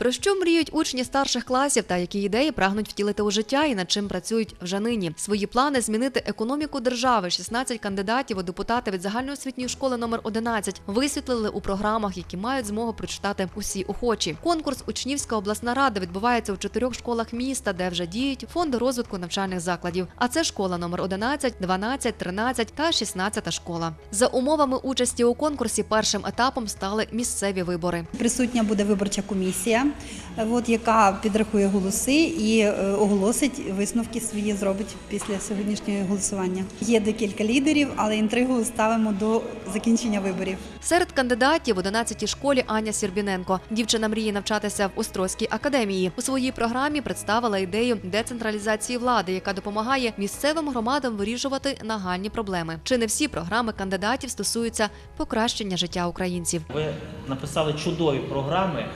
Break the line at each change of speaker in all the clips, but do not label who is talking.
Про що мріють учні старших класів та які ідеї прагнуть втілити у життя і над чим працюють вже нині? Свої плани змінити економіку держави. 16 кандидатів у депутати від загальноосвітньої школи номер 11 висвітлили у програмах, які мають змогу прочитати усі охочі. Конкурс Учнівська обласна рада відбувається у чотирьох школах міста, де вже діють фонди розвитку навчальних закладів. А це школа номер 11, 12, 13 та 16 школа. За умовами участі у конкурсі першим етапом стали місцеві вибори.
Присутня буде виборча комісія, от, яка підрахує голоси і е, оголосить висновки свої зробить після сьогоднішнього голосування. Є декілька лідерів, але інтригу ставимо до закінчення виборів.
Серед кандидатів в 11-й школі Аня Сірбіненко. Дівчина мріє навчатися в Острозькій академії. У своїй програмі представила ідею децентралізації влади, яка допомагає місцевим громадам вирішувати нагальні проблеми. Чи не всі програми кандидатів стосуються покращення життя українців?
Ви написали чудові програми.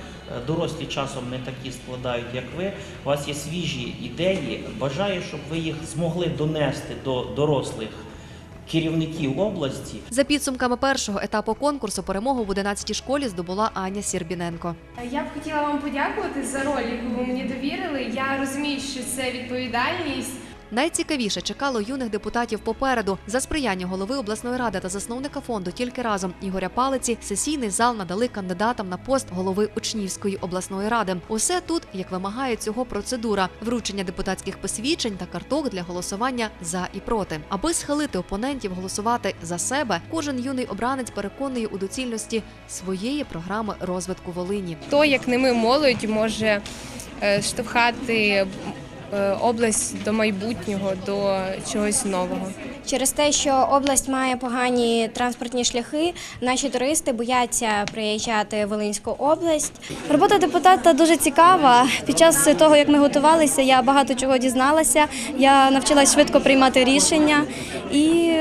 Дорослі часом не такі складають, як ви. У вас є свіжі ідеї. Бажаю, щоб ви їх змогли донести до дорослих керівників області.
За підсумками першого етапу конкурсу перемогу в 11-й школі здобула Аня Сірбіненко.
Я б хотіла вам подякувати за роль, яку ви мені довірили. Я розумію, що це відповідальність.
Найцікавіше чекало юних депутатів попереду. За сприяння голови обласної ради та засновника фонду тільки разом Ігоря Палиці сесійний зал надали кандидатам на пост голови Учнівської обласної ради. Усе тут, як вимагає цього процедура, вручення депутатських посвідчень та карток для голосування за і проти. Аби схилити опонентів голосувати за себе, кожен юний обранець переконує у доцільності своєї програми розвитку Волині.
Хто, як не ми, молодь, може е, штовхати область до майбутнього, до чогось нового.
Через те, що область має погані транспортні шляхи, наші туристи бояться приїжджати в Волинську область. Робота депутата дуже цікава. Під час того, як ми готувалися, я багато чого дізналася. Я навчилась швидко приймати рішення і,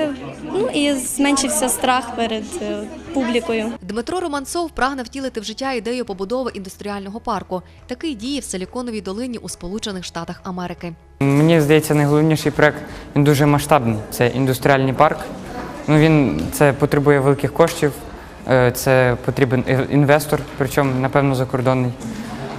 ну, і зменшився страх перед е, публікою.
Дмитро Романцов прагне втілити в життя ідею побудови індустріального парку. Такий діє в Силіконовій долині у Сполучених Штатах Америки.
Мені здається, найголовніший проект він дуже масштабний. Це індустріальний парк. Ну він це потребує великих коштів. е, Це потрібен інвестор, причому напевно закордонний.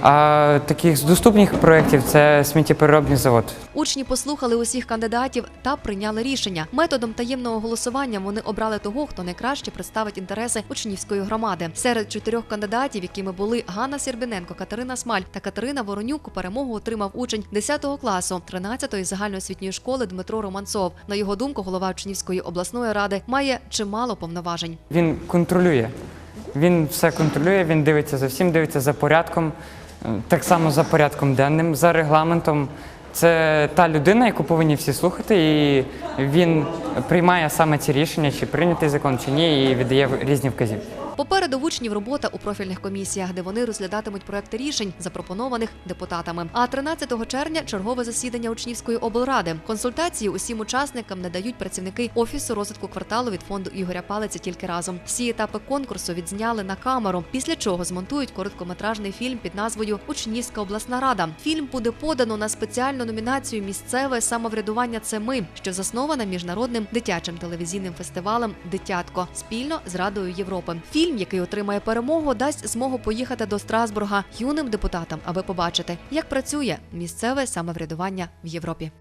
А таких з доступних проєктів це сміттєпереробний завод.
Учні послухали усіх кандидатів та прийняли рішення. Методом таємного голосування вони обрали того, хто найкраще представить інтереси учнівської громади. Серед чотирьох кандидатів, якими були Ганна Сірбіненко, Катерина Смаль та Катерина Воронюк, перемогу отримав учень 10 класу 13-ї загальноосвітньої школи Дмитро Романцов. На його думку, голова Учнівської обласної ради має чимало повноважень.
Він контролює. Він все контролює, він дивиться за всім, дивиться за порядком, так само за порядком денним, за регламентом. Це та людина, яку повинні всі слухати, і він приймає саме ці рішення, чи прийнятий закон, чи ні, і віддає різні вказівки.
Попереду в учнів робота у профільних комісіях, де вони розглядатимуть проекти рішень, запропонованих депутатами. А 13 червня чергове засідання учнівської облради. Консультації усім учасникам надають працівники офісу розвитку кварталу від фонду Ігоря Палиці тільки разом. Всі етапи конкурсу відзняли на камеру, після чого змонтують короткометражний фільм під назвою Учнівська обласна рада. Фільм буде подано на спеціальну номінацію Місцеве самоврядування. Це ми, що заснована дитячим телевізійним фестивалем Дитятко спільно з Радою Європи. Фільм, який отримає перемогу, дасть змогу поїхати до Страсбурга юним депутатам, аби побачити, як працює місцеве самоврядування в Європі.